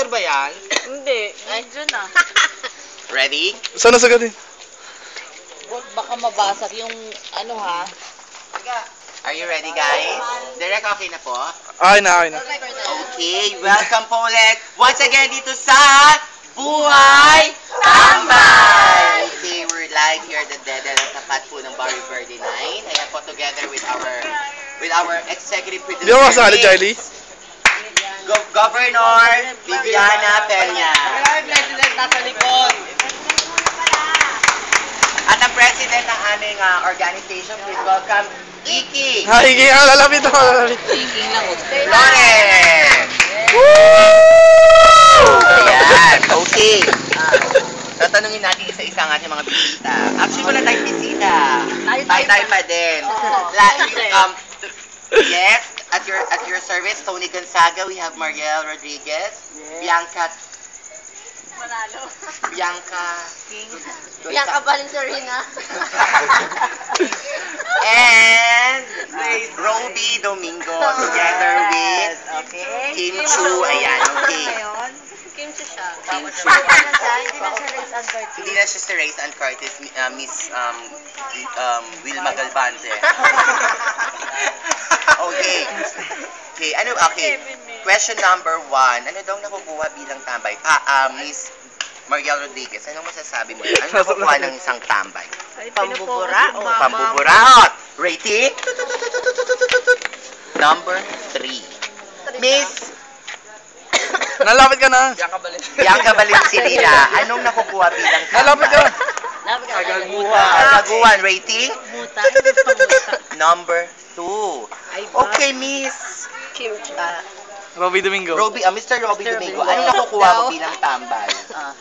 Picture ba yan? Hindi. Medyo na. Ready? Saan nasagadin? Bot, baka mabasag yung ano ha. Are you ready, guys? Direct, okay na po? Ay na, ay na. Okay, welcome po ulit once again dito sa Buhay Tambay! Okay, we're live here at the Dedel at tapat po ng Barrio Verde 9. Ayan po together with our with our executive producer. Di ba masali, Jiley? Go- Governor Viviana Peña. President nasa likod. At ang president ng aming ah, organization, please welcome Iki Ay, hindi ka lalapit ako, lalapit. Flores! Ayan, okay. Ah, tatanungin natin isa-isa ang ating mga bisita. Actually, wala tayong bisita. Tayo-tayo pa din. La, um, yes, at your at your service, Tony Gonzaga, we have Mariel Rodriguez, Bianca Manalo. Bianca Bianca Valencerina. and Roby Domingo together with Okay. Kim Chu. Ayan, okay. Kim Chu siya. Kim Chu. Curtis. Hindi na siya si Reyes and Curtis, uh, Miss um, um, Wilma Galvante. okay. Okay, ano, okay. Question number one. Ano daw nakukuha bilang tambay? Pa, uh, Miss Mariel Rodriguez, anong masasabi mo? Ano nakukuha ng isang tambay? Pambubura. Pambuburaot. Rating? Number three. Miss Nalapit ka na. Bianca Valencinina, anong nakukuha bilang Nalapit ka na. Kagaguhan. Kagaguhan. Rating? Muta. Number two. Okay, Miss Kim Chu. Ah, Robby Domingo. Roby, ah, Mr. Roby Mr. Domingo, Domingo. ano nakukuha mo Daw? bilang tambay? ah.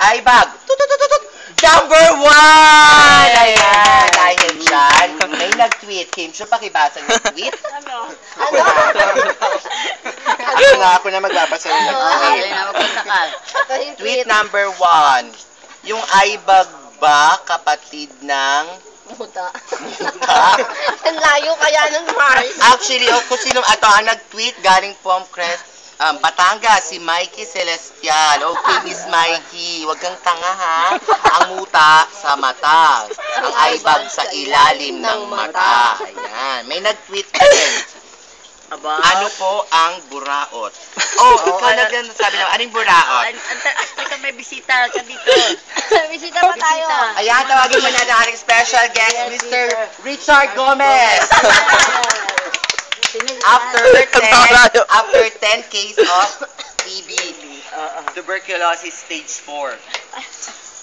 Ibag. Tutututut. Number one! Ayan, dahil dyan, may nag-tweet. Kim, siya pakibasa ng tweet. Ano? Ako nga, ako na magbabasa ng tweet. na magpasakal. Ito yung Tweet number one. Yung Ibag ba kapatid ng Muta. Muta? Ang layo kaya ng Mars. Actually, oh, kung sino, ito ang nag-tweet galing po ang Crest, um, Batangas, si Mikey Celestial. Okay, Miss Mikey, wag kang tanga ha. Ang muta sa mata. Ang aibag sa ilalim ng mata. Ayan. May nag-tweet din. Aba. Ano po ang buraot? Oh, ikaw na din sabi naman, anong buraot? Teka, may bisita ka dito. bisita pa tayo. Ayan, tawagin mo na ang ating special guest, Mr. Richard Gomez. after 10, Malayo. after 10 case of TB, tuberculosis stage 4.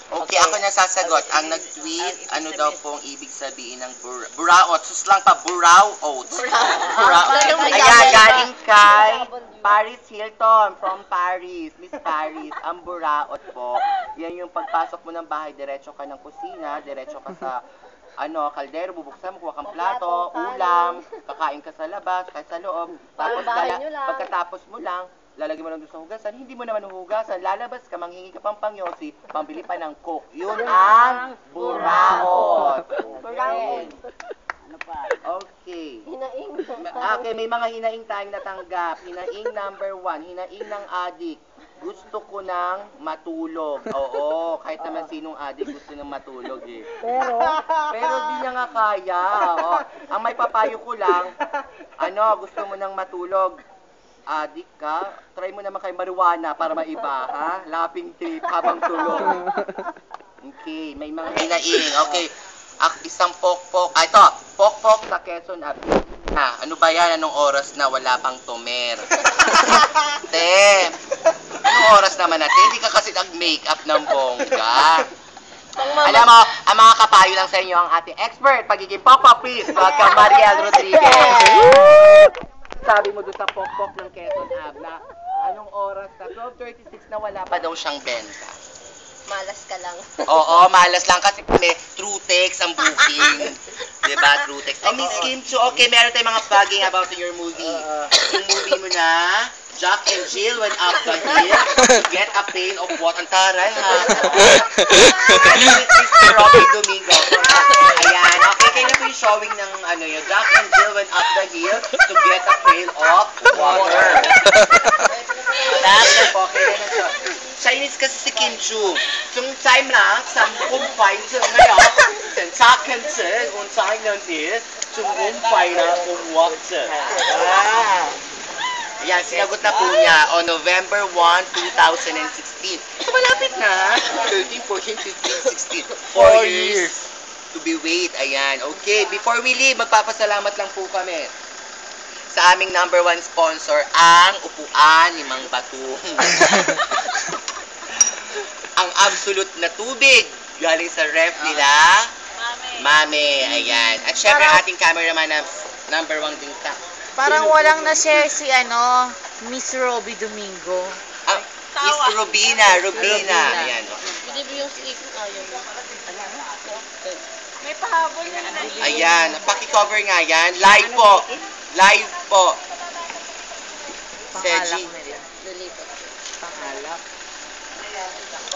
Okay, ako na sasagot. Ang nag-tweet, ano daw pong ibig sabihin ng bur buraot? Sus lang pa, buraw oats. Buraot. Ayan, galing kay Paris Hilton from Paris. Miss Paris, ang buraot po. Yan yung pagpasok mo ng bahay, diretso ka ng kusina, diretso ka sa ano, kaldero, bubuksan mo, kuha kang plato, ulam, kakain ka sa labas, kahit sa loob. Tapos, bahay lala- nyo lang. pagkatapos mo lang, lalagyan mo lang doon sa hugasan, hindi mo naman hugasan, lalabas ka, manghingi ka pang pangyosi, pambili pa ng coke. Yun ang buraot. Buraot. Ano pa? Okay. Hinaing. Okay, may mga hinaing tayong natanggap. Hinaing number one, hinaing ng adik. Gusto ko nang matulog. Oo, kahit naman sinong adik gusto nang matulog eh. Pero, Pero di niya nga kaya. Oo. Ang may papayo ko lang, ano, gusto mo nang matulog. Adik ka, try mo naman kay marijuana para maiba, ha? Laping trip habang tulog. Okay, may mga hinaing. Okay. Ak isang pokpok. Ah, ito. Pokpok sa Quezon Ave. Ha, ano ba yan? Anong oras na wala pang tumer? Te, anong oras naman natin? Hindi ka kasi nag-makeup ng bongga. Alam mo, ang mga kapayo lang sa inyo ang ating expert, pagiging pop-up please. Welcome, Mariel Rodriguez. Sabi mo doon sa pokpok ng Quezon na anong oras na 12.36 na wala pa daw siyang benta. malas ka lang. Oo, malas lang kasi may true text ang booking. diba, true text. Ay, Miss Kim Chu, okay, meron tayong mga plugging about your movie. Yung movie mo na, Jack and Jill went up the hill to get a pail of what? Ang taray, ha? Mr. Robbie Domingo. Ayan, okay, kailan po yung showing ng ano yun? Jack and Jill went up the hill to get a pail of water. Okay na na siya. Chinese kasi si Kim Chu. Zum time lang, sa kumpay sa ngayon, sen sa kanse, kung sa ngayon is, zum kumpay na kumwak siya. Ah. Ayan, sinagot na po niya on November 1, 2016. So, malapit na. 13, 14, 15, 16. Four Four years to be wait. Ayan. Okay, before we leave, magpapasalamat lang po kami sa aming number one sponsor, ang upuan ni Mang Batung. ang absolute na tubig galing sa ref nila, Mame. Ayan. At syempre, ating cameraman na number one din ka. Parang walang na-share si ano, Miss Robbie Domingo. Ah, Miss Rubina, Rubina. Rubina. Ayan. oh. Hindi mo yung ayaw mo. May pahabol na na. Ayan. Paki-cover nga yan. Live po. Live po. Pangalak Seji. nila. Pangalak.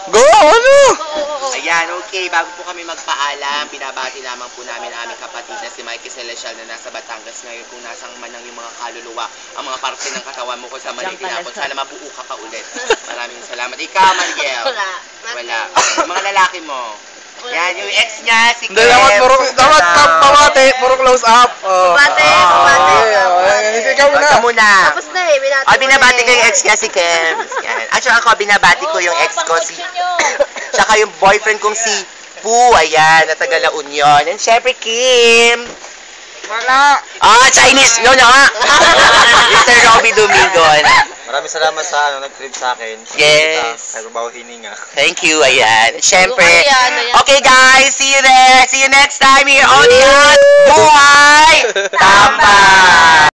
Go, ano? Ayan, okay. Bago po kami magpaalam, binabati lamang po namin ang aming kapatid na si Mikey Celestial na nasa Batangas ngayon kung nasang man ang yung mga kaluluwa, ang mga parte ng katawan mo kung sa mali tinapon. Sana mabuo ka pa ulit. Maraming salamat. Ikaw, Mariel. Wala. Wala. Yung mga lalaki mo. Yan, yung ex niya, si Hindi, dapat puro, dapat pa- pamate, puro close up. Oh. Pamate, Ah, pamate. okay, okay. Ikaw na. Ikaw muna. Tapos na eh, binati Ah, binabati ko yung ex niya, si. At saka ako, binabati ko yung ex ko, si... Tsaka yung boyfriend kong si Poo, ayan, na taga La Union. And syempre, Kim. Wala. Ah, Chinese! No, no, nga. Mr. Robby Domingo. Maraming salamat sa ano, nag-trip sa akin. Yes. Nagbabaw hininga. Thank you, ayan. Ayan. Okay, guys. See you there. See you next time here on the Buhay Tamba!